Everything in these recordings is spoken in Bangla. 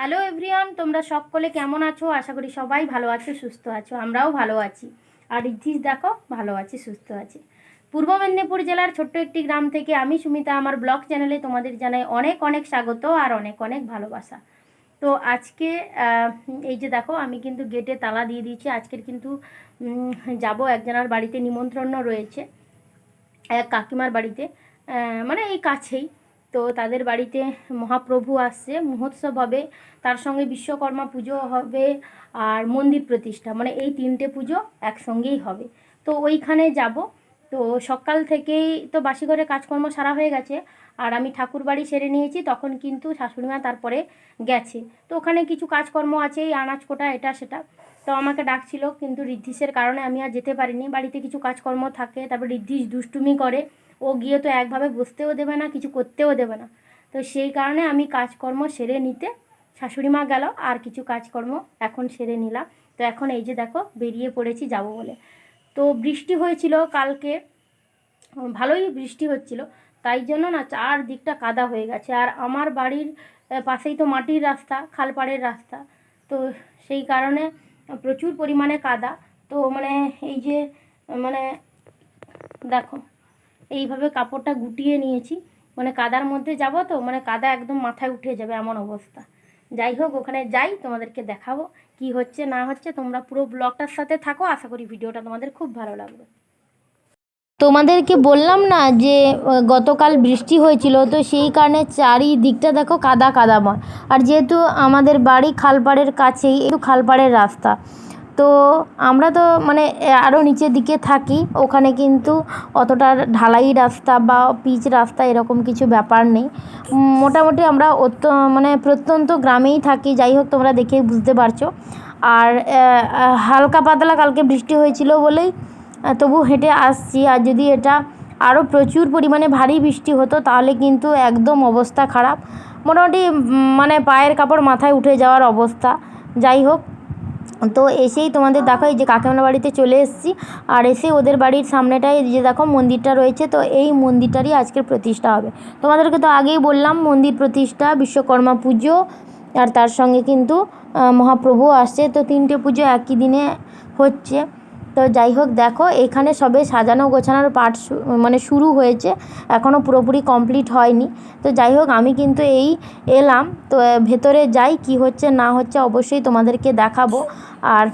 হ্যালো এভরিওয়ান তোমরা সকলে কেমন আছো? আশা করি সবাই ভালো আছো, সুস্থ আছো। আমরাও ভালো আছি। আর রিদ্ধিস দেখো, ভালো আছি, সুস্থ আছি। পূর্ব মেদিনীপুর জেলার ছোট্ট একটি গ্রাম থেকে আমি সুমিতা। আমার ব্লগ চ্যানেলে তোমাদের জানাই অনেক অনেক স্বাগত আর অনেক অনেক ভালোবাসা। তো আজকে এই যে দেখো, আমি কিন্তু গেটে তালা দিয়ে দিয়েছি। আজকের কিন্তু যাব একজনের বাড়িতে। নিমন্ত্রণ রয়েছে, এক কাকিমার বাড়িতে। মানে এই কাছেই। তো তাদের বাড়িতে মহাপ্রভু আসছে, মহোৎসব হবে, তার সঙ্গে বিশ্বকর্মা পুজো হবে আর মন্দির প্রতিষ্ঠা মানে এই তিনটে পুজো একসঙ্গেই হবে। তো ওইখানে যাব। তো সকাল থেকেই তো বাসি ঘরে কাজকর্ম সারা হয়ে গেছে, আর আমি ঠাকুর বাড়ি সেরে নিয়েছি, তখন কিন্তু শাশুড়িমা তারপরে গেছে। তো ওখানে কিছু কাজকর্ম আছে, এই আনাজ কোটা, এটা, সেটা। তো আমাকে ডাকছিল, কিন্তু ঋদ্ধিসের কারণে আমি আর যেতে পারিনি। বাড়িতে কিছু কাজকর্ম থাকে, তারপর ঋদ্ধিস দুষ্টুমি করে ও গিয়ে তো একভাবে বসতেও দেবে না, কিছু করতেও দেবে না। তো সেই কারণে আমি কাজকর্ম সেরে নিতে শাশুড়ি মা গেল, আর কিছু কাজকর্ম এখন সেরে নিলাম। তো এখন এই যে দেখো, বেরিয়ে পড়েছি যাব বলে। তো বৃষ্টি হয়েছিল কালকে, ভালোই বৃষ্টি হচ্ছিল, তাই জন্য না চারদিকটা কাদা হয়ে গেছে। আর আমার বাড়ির পাশেই তো মাটির রাস্তা, খালপাড়ের রাস্তা। তো সেই কারণে প্রচুর পরিমাণে কাদা। তো মানে এই যে মানে দেখো এইভাবে কাপড়টা গুটিয়ে নিয়েছি। মানে কাদার মধ্যে যাব তো মানে কাদা একদম মাথায় উঠে যাবে এমন অবস্থা। যাই হোক, ওখানে যাই, তোমাদেরকে দেখাবো কি হচ্ছে, না হচ্ছে। তোমরা পুরো ব্লগটার সাথে থাকো, আশা করি ভিডিওটা তোমাদের খুব ভালো লাগবে। তোমাদেরকে বললাম না যে গতকাল বৃষ্টি হয়েছিল, তো সেই কারণে চারিদিকটা দেখো কাদা কাদাময়। আর যেহেতু আমাদের বাড়ি খালপাড়ের কাছেই, একটু খালপাড়ের রাস্তা। তো আমরা তো মানে আরও নিচের দিকে থাকি। ওখানে কিন্তু অতটা ঢালাই রাস্তা বা পিচ রাস্তা এরকম কিছু ব্যাপার নেই। মোটামুটি আমরা অত্য মানে প্রত্যন্ত গ্রামেই থাকি, যাই হোক তোমরা দেখেই বুঝতে পারছ। আর হালকা পাতলা কালকে বৃষ্টি হয়েছিল বলেই তবু হেঁটে আসছি। আর যদি এটা আরও প্রচুর পরিমাণে ভারী বৃষ্টি হতো, তাহলে কিন্তু একদম অবস্থা খারাপ। মোটামুটি মানে পায়ের কাপড় মাথায় উঠে যাওয়ার অবস্থা। যাই হোক তো এসেই তোমাদের দেখাই যে কাকিমার বাড়িতে চলে এসেছি। আর এসে ওদের বাড়ির সামনেটায় যে দেখো মন্দিরটা রয়েছে, তো এই মন্দিরটারই আজকের প্রতিষ্ঠা হবে। তোমাদেরকে তো আগেই বললাম, মন্দির প্রতিষ্ঠা, বিশ্বকর্মা পুজো, আর তার সঙ্গে কিন্তু মহাপ্রভু আসছে। তো তিনটে পুজো একই দিনে হচ্ছে। তো যাই হোক, দেখো, এখানে সবে সাজানো গোছানোর পার্ট মানে শুরু হয়েছে। এখনও পুরোপুরি কমপ্লিট হয়নি। তো যাই হোক, আমি কিন্তু এই এলাম। তো ভেতরে যাই, কি হচ্ছে, না হচ্ছে অবশ্যই তোমাদেরকে দেখাবো। আর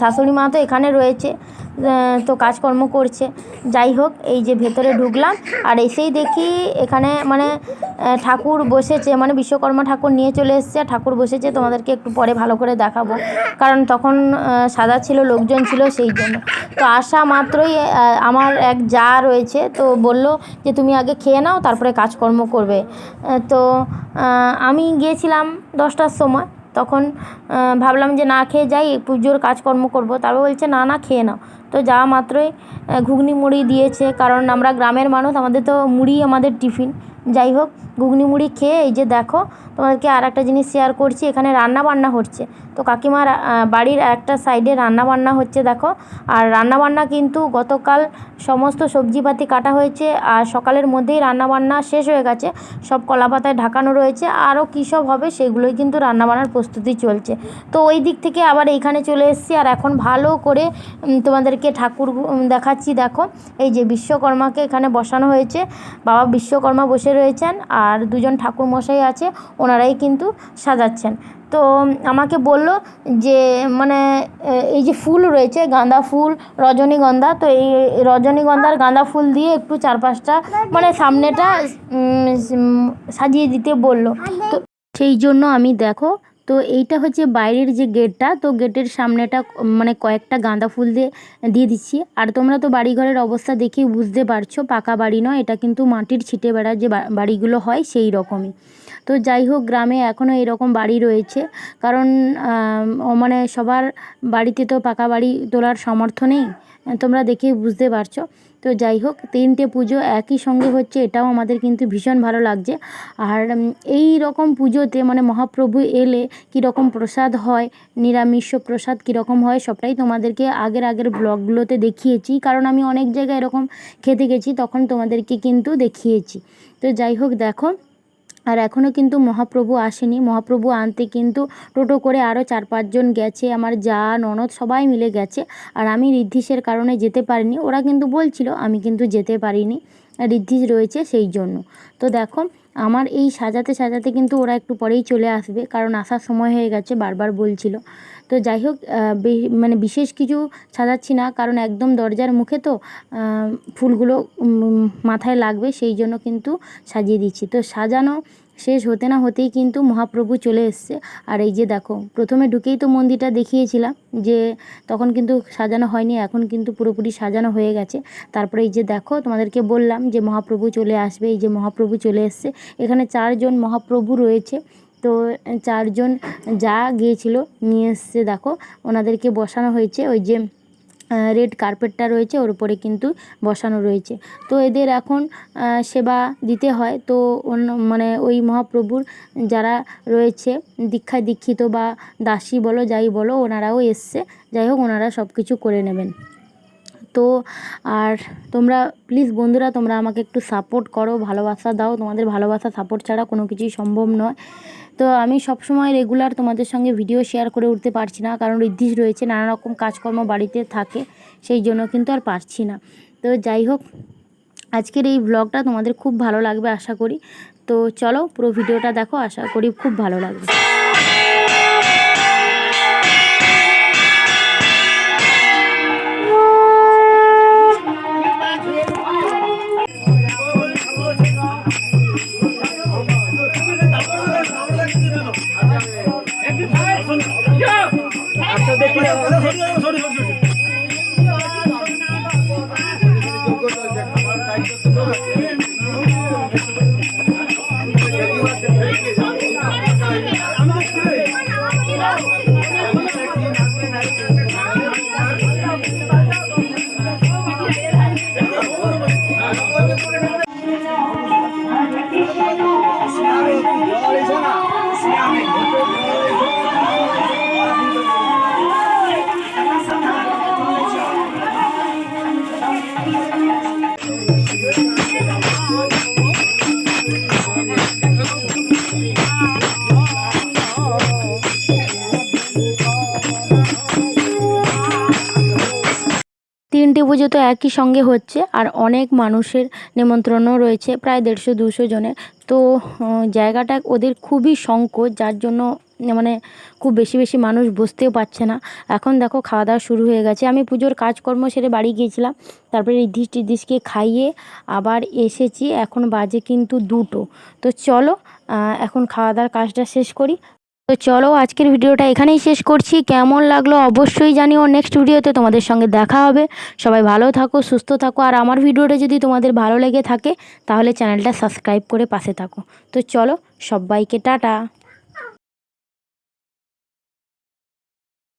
শাশুড়ি মা তো এখানে রয়েছে। তো কাজকর্ম করছে। যাই হোক, এই যে ভেতরে ঢুকলাম, আর এসেই দেখি এখানে মানে ঠাকুর বসেছে মানে বিশ্বকর্মা ঠাকুর নিয়ে চলে এসেছে ঠাকুর বসেছে, তোমাদেরকে একটু পরে ভালো করে দেখাবো। কারণ তখন সাদা ছিল, লোকজন ছিল সেই জন্য। তো আসা মাত্রই আমার এক যা রয়েছে, তো বলল যে তুমি আগে খেয়ে নাও, তারপরে কাজকর্ম করবে। তো আমি গিয়েছিলাম দশটার সময়, তখন ভাবলাম যে না খেয়ে যাই, পুজোর কাজকর্ম করব, তারপর বলছে, না না, খেয়ে নাও। তো যাওয়া মাত্রই ঘুগনি মুড়ি দিয়েছে কারণ আমরা গ্রামের মানুষ আমাদের তো মুড়ি আমাদের টিফিন। যাই হোক ঘুগনি মুড়ি খেয়ে এই যে দেখো তোমাদেরকে আর একটা জিনিস শেয়ার করছি এখানে রান্না বান্না হচ্ছে। তো কাকিমার বাড়ির একটা সাইডে রান্না বান্না হচ্ছে দেখো আর রান্না বান্না কিন্তু গতকাল সমস্ত সবজিপাতি কাটা হয়েছে আর সকালের মধ্যেই রান্না বান্না শেষ হয়ে গেছে সব কলা পাতায় ঢাকানো রয়েছে আরও কী সব হবে সেগুলোই কিন্তু রান্নাবান্নার প্রস্তুতি চলছে। তো ওই দিক থেকে আবার এইখানে চলে এসেছি আর এখন ভালো করে উম, তোমাদেরকে ঠাকুর দেখাচ্ছি দেখো। এই যে বিশ্বকর্মাকে এখানে বসানো হয়েছে। বাবা বিশ্বকর্মা বসে রয়েছেন আর দুজন ঠাকুর মশাই আছে ওনারাই কিন্তু সাজাচ্ছেন। তো আমাকে বলল যে মানে এই যে ফুল রয়েছে গাঁদা ফুল রজনীগন্ধা তো এই রজনীগন্ধার গাঁদা ফুল দিয়ে একটু চার পাঁচটা মানে সামনেটা সাজিয়ে দিতে বলল। তো সেই জন্য আমি দেখো তো এইটা হচ্ছে বাইরের যে গেটটা, তো গেটের সামনেটা মানে কয়েকটা গাঁদা ফুল দিয়ে দিয়ে দিচ্ছি। আর তোমরা তো বাড়িঘরের অবস্থা দেখেই বুঝতে পারছ, পাকা বাড়ি নয়, এটা কিন্তু মাটির ছিটে বেড়া যে বাড়িগুলো হয় সেই রকমই। তো যাই হোক, গ্রামে এখনও এরকম বাড়ি রয়েছে। কারণ মানে সবার বাড়িতে তো পাকা বাড়ি তোলার সামর্থ্য নেই, তোমরা দেখেই বুঝতে পারছ। তো যাই হোক, তিনটে পুজো একই সঙ্গে হচ্ছে, এটাও আমাদের কিন্তু ভীষণ ভালো লাগছে। আর এই রকম পুজোতে মানে মহাপ্রভু এলে কীরকম প্রসাদ হয়, নিরামিষ প্রসাদ কীরকম হয়, সবটাই তোমাদেরকে আগের আগের ব্লগগুলোতে দেখিয়েছি। কারণ আমি অনেক জায়গায় এরকম খেতে গেছি, তখন তোমাদেরকে কিন্তু দেখিয়েছি। তো যাই হোক, দেখো আর এখনও কিন্তু মহাপ্রভু আসেনি। মহাপ্রভু আনতে কিন্তু টোটো করে আরও চার পাঁচজন গেছে। আমার যা, ননদ সবাই মিলে গেছে। আর আমি ঋদ্ধিসের কারণে যেতে পারিনি। ওরা কিন্তু বলছিল, আমি কিন্তু যেতে পারিনি। ঋদ্ধিস রয়েছে সেই জন্য। তো দেখো, আমার এই সাজাতে সাজাতে কিন্তু ওরা একটু পরেই চলে আসবে, কারণ আসার সময় হয়ে গেছে, বারবার বলছিল। তো যাই হোক মানে বিশেষ কিছু সাজাচ্ছি না, কারণ একদম দরজার মুখে তো ফুলগুলো মাথায় লাগবে, সেই জন্য কিন্তু সাজিয়ে দিচ্ছি। তো সাজানো শেষ হতে না হতেই কিন্তু মহাপ্রভু চলে এসছে। আর এই যে দেখো, প্রথমে ঢুকেই তো মন্দিরটা দেখিয়েছিলাম যে তখন কিন্তু সাজানো হয়নি, এখন কিন্তু পুরোপুরি সাজানো হয়ে গেছে। তারপরে এই যে দেখো, তোমাদেরকে বললাম যে মহাপ্রভু চলে আসবে, এই যে মহাপ্রভু চলে এসছে। এখানে চারজন মহাপ্রভু রয়েছে। তো চারজন যা গিয়েছিল নিয়ে এসছে, দেখো, ওনাদেরকে বসানো হয়েছে। ওই যে রেড কার্পেটটা রয়েছে, ওর উপরে কিন্তু বসানো রয়েছে। তো এদের এখন সেবা দিতে হয়। তো অন্য মানে ওই মহাপ্রভুর যারা রয়েছে দীক্ষায় দীক্ষিত বা দাসী বলো, যাই বলো, ওনারাও এসছে। যাই হোক, ওনারা সব কিছু করে নেবেন। তো আর তোমরা প্লিজ বন্ধুরা, তোমরা আমাকে একটু সাপোর্ট করো, ভালোবাসা দাও। তোমাদের ভালোবাসা সাপোর্ট ছাড়া কোনো কিছুই সম্ভব নয়। তো আমি সবসময় রেগুলার তোমাদের সঙ্গে ভিডিও শেয়ার করে উঠতে পারছি না, কারণ ঋদ্ধিস রয়েছে নানা রকম কাজকর্ম বাড়িতে থাকে, সেই জন্য কিন্তু আর পারছি না। তো যাই হোক, আজকের এই ব্লগটা তোমাদের খুব ভালো লাগবে, আশা করি। তো চলো পুরো ভিডিওটা দেখো, আশা করি খুব ভালো লাগবে। Thank you. তিনটে পুজো তো একই সঙ্গে হচ্ছে, আর অনেক মানুষের নেমন্ত্রণও রয়েছে, প্রায় দেড়শো দুশো জনের। তো জায়গাটা ওদের খুবই সংকট যার জন্য মানে খুব বেশি বেশি মানুষ বসতেও পারছে না। এখন দেখো খাওয়া দাওয়া শুরু হয়ে গেছে। আমি পুজোর কাজকর্ম সেরে বাড়ি গিয়েছিলাম, তারপরে রিদ্ধিস টিদ্ধিসকে খাইয়ে আবার এসেছি, এখন বাজে কিন্তু দুটো। তো চলো এখন খাওয়া দাওয়ার কাজটা শেষ করি। তো চলো আজকের ভিডিওটা এখানেই শেষ করছি। কেমন লাগল অবশ্যই জানিও নেক্সট ভিডিওতে তোমাদের সঙ্গে দেখা হবে। সবাই ভালো থাকো, সুস্থ থাকো। আর আমার ভিডিওটা যদি তোমাদের ভালো লেগে থাকে, তাহলে চ্যানেলটা সাবস্ক্রাইব করে পাশে থাকো। তো চলো সবাইকে টাটা।